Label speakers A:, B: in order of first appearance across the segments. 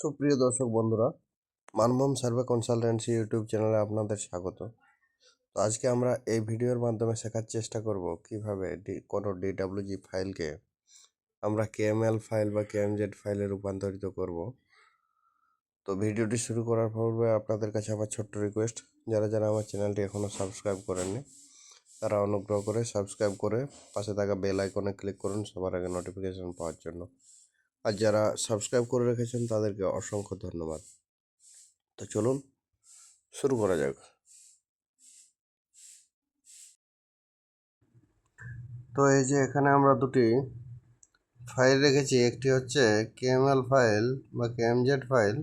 A: সুপ্রিয় দর্শক বন্ধুরা মানভূম সার্ভে কনসালটেন্সি ইউটিউব চ্যানেলে আপনাদের স্বাগত। তো আজকে আমরা এই ভিডিওর মাধ্যমে শেখার চেষ্টা করব কীভাবে ডি, কোনো ডিডাব্লিউজি ফাইলকে আমরা কেএমএল ফাইল বা কেএমজেড ফাইলে রূপান্তরিত করব। তো ভিডিওটি শুরু করার পূর্বে আপনাদের কাছে আমার ছোট্ট রিকোয়েস্ট যারা যারা আমার চ্যানেলটি এখনও সাবস্ক্রাইব করেননি, তারা অনুগ্রহ করে সাবস্ক্রাইব করে পাশে থাকা বেল আইকনে ক্লিক করুন, সবার আগে নোটিফিকেশন পাওয়ার জন্য। আর যারা সাবস্ক্রাইব করে রেখেছেন তাদেরকে অসংখ্য ধন্যবাদ। তো চলুন, শুরু করা যাক। তো এই যে এখানে আমরা দুটি ফাইল রেখেছি, একটি হচ্ছে কেএমএল ফাইল বা কেএমজেড ফাইল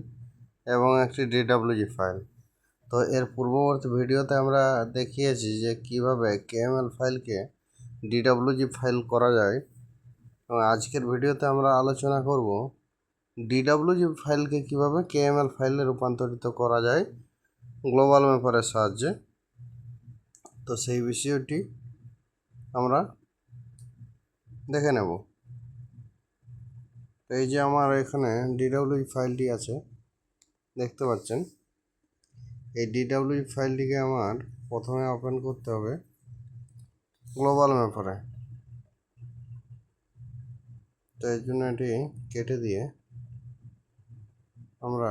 A: এবং একটি ডিডাব্লিউজি ফাইল তো এর পূর্ববর্তী ভিডিওতে আমরা দেখিয়েছি যে কীভাবে কেএমএল ফাইলকে ডিডাব্লিউজি ফাইল করা যায়। এবং আজকের ভিডিওতে আমরা আলোচনা করব ডিডাব্লিউজি ফাইলকে কীভাবে কেএমএল ফাইলে রূপান্তরিত করা যায় গ্লোবাল ম্যাপারের সাহায্যে। তো সেই বিষয়টি আমরা দেখে নেব। এই যে আমার এখানে ডিডাব্লিউজি ফাইলটি আছে, দেখতে পাচ্ছেন? এই ডিডাব্লিউজি ফাইলটিকে আমার প্রথমে ওপেন করতে হবে গ্লোবাল ম্যাপারে। তো এর জন্য এটি কেটে দিয়ে আমরা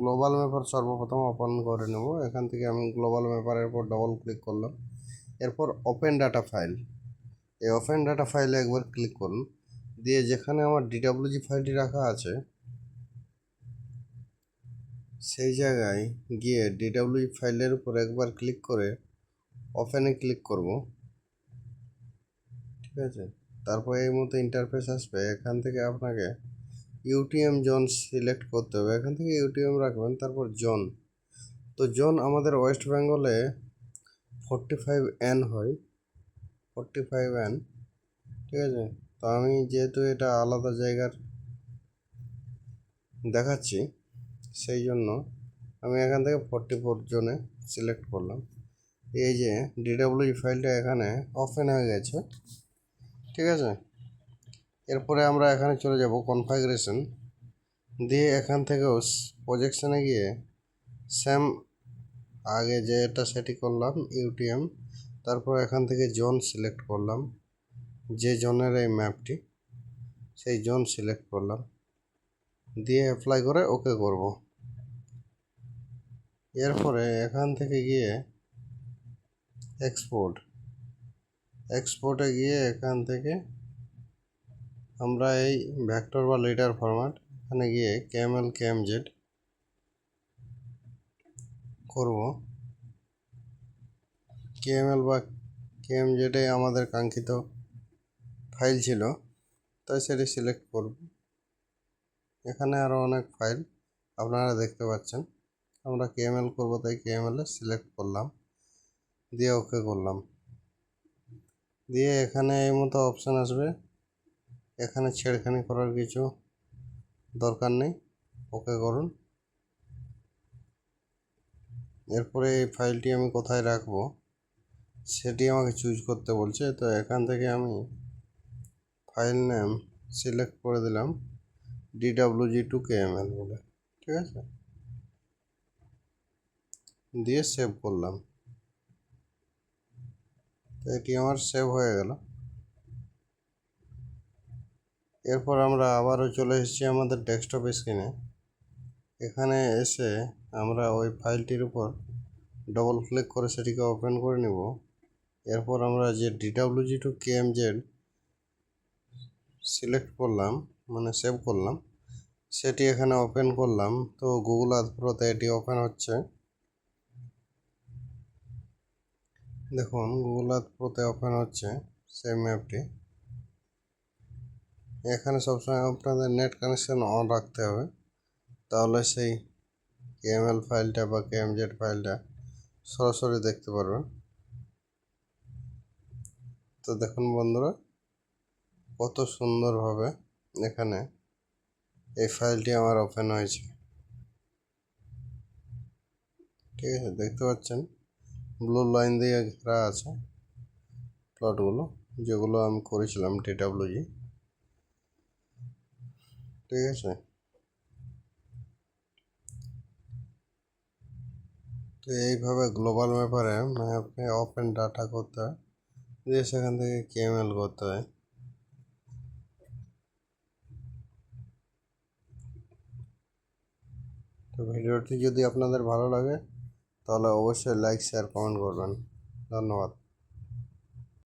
A: গ্লোবাল ম্যাপার সর্বপ্রথম ওপেন করে নেব। এখান থেকে আমি গ্লোবাল ম্যাপারের উপর ডবল ক্লিক করলাম। এরপর ওপেন ডাটা ফাইল এই ওপেন ডাটা ফাইলে একবার ক্লিক করুন। দিয়ে যেখানে আমার ডিডাব্লিউজি ফাইলটি রাখা আছে, সেই জায়গায় গিয়ে ডিডাব্লিউজি ফাইলের উপর একবার ক্লিক করে ওপেনে ক্লিক করব। ঠিক আছে? তারপর এই মতো ইন্টারফেস আসবে, এখান থেকে আপনাকে ইউটিএম জোন সিলেক্ট করতে হবে। এখান থেকে ইউটিএম রাখবেন, তারপর জোন তো জোন আমাদের ওয়েস্ট বেঙ্গলে ফোরটি ফাইভ এন হয়। ফোরটি ফাইভ এন ঠিক আছে? তো আমি যেহেতু এটা আলাদা জায়গার দেখাচ্ছি, সেই জন্য আমি এখান থেকে ফোরটি ফোর জোনে সিলেক্ট করলাম। এই যে ডিডাব্লিউ ফাইলটা এখানে ওপেন হয়ে গেছে। ঠিক আছে? এরপরে আমরা এখানে চলে যাব কনফিগারেশন দিয়ে এখান থেকেও প্রজেকশানে গিয়ে সেম আগে যেটা সেটি করলাম ইউটিএম তারপর এখান থেকে জোন সিলেক্ট করলাম। যে জোনের এই ম্যাপটি সেই জোন সিলেক্ট করলাম। দিয়ে অ্যাপ্লাই করে ওকে করব। এরপরে এখান থেকে গিয়ে এক্সপোর্ট এক্সপোর্টে গিয়ে এখান থেকে আমরা এই ভ্যাক্টর বা লিডার ফরম্যাট এখানে গিয়ে কেএমএল কেএমজেড করব। কেএমএল বা কেএমজেডে আমাদের কাঙ্ক্ষিত ফাইল ছিল, তাই সেটি সিলেক্ট করব। এখানে আরও অনেক ফাইল আপনারা দেখতে পাচ্ছেন। আমরা কেএমএল করব, তাই কেএমএলে সিলেক্ট করলাম, দিয়ে ওকে করলাম। দিয়ে এখানে এই মতো অপশান আসবে। এখানে ছেড়খানি করার কিছু দরকার নেই। ওকে করুন। এরপরে এই ফাইলটি আমি কোথায় রাখব, সেটি আমাকে চুজ করতে বলছে। তো এখান থেকে আমি ফাইল নেম সিলেক্ট করে দিলাম DWG to K M L বলে। ঠিক আছে? দিয়ে সেভ করলাম। তো এটি আমার সেভ হয়ে গেল। এরপর আমরা আবারও চলে এসেছি আমাদের ডেস্কটপ স্ক্রিনে। এখানে এসে আমরা ওই ফাইলটির উপর ডবল ক্লিক করে সেটিকে ওপেন করে নেব। এরপর আমরা যে ডিডাব্লিউজি টু কেএমজেড সিলেক্ট করলাম মানে সেভ করলাম, সেটি এখানে ওপেন করলাম। তো গুগল আর্থপ্রোতে এটি ওপেন হচ্ছে। দেখুন গুগল আর্থপ্রোতে ওপেন হচ্ছে সেই ম্যাপটি এখানে সবসময় আপনাদের নেট কানেকশন অন রাখতে হবে। তাহলে সেই কেএমএল ফাইলটা বা কেএমজেড ফাইলটা সরাসরি দেখতে পারবেন। তো দেখুন বন্ধুরা, কত সুন্দরভাবে এখানে এই ফাইলটি আমার ওপেন হয়েছে। ঠিক আছে, দেখতে পাচ্ছেন? ব্লু লাইন দিয়ে ঘেরা আছে প্লটগুলো, যেগুলো আমি করেছিলাম টেডাব্লুজি ঠিক আছে? তো এইভাবে গ্লোবাল ম্যাপারে ম্যাপে ওপেন ডাটা করতে হয়, দিয়ে সেখান থেকে কেএমএল করতে হয়। তো ভিডিওটি যদি আপনাদের ভালো লাগে তাহলে অবশ্যই লাইক শেয়ার কমেন্ট করবেন। ধন্যবাদ।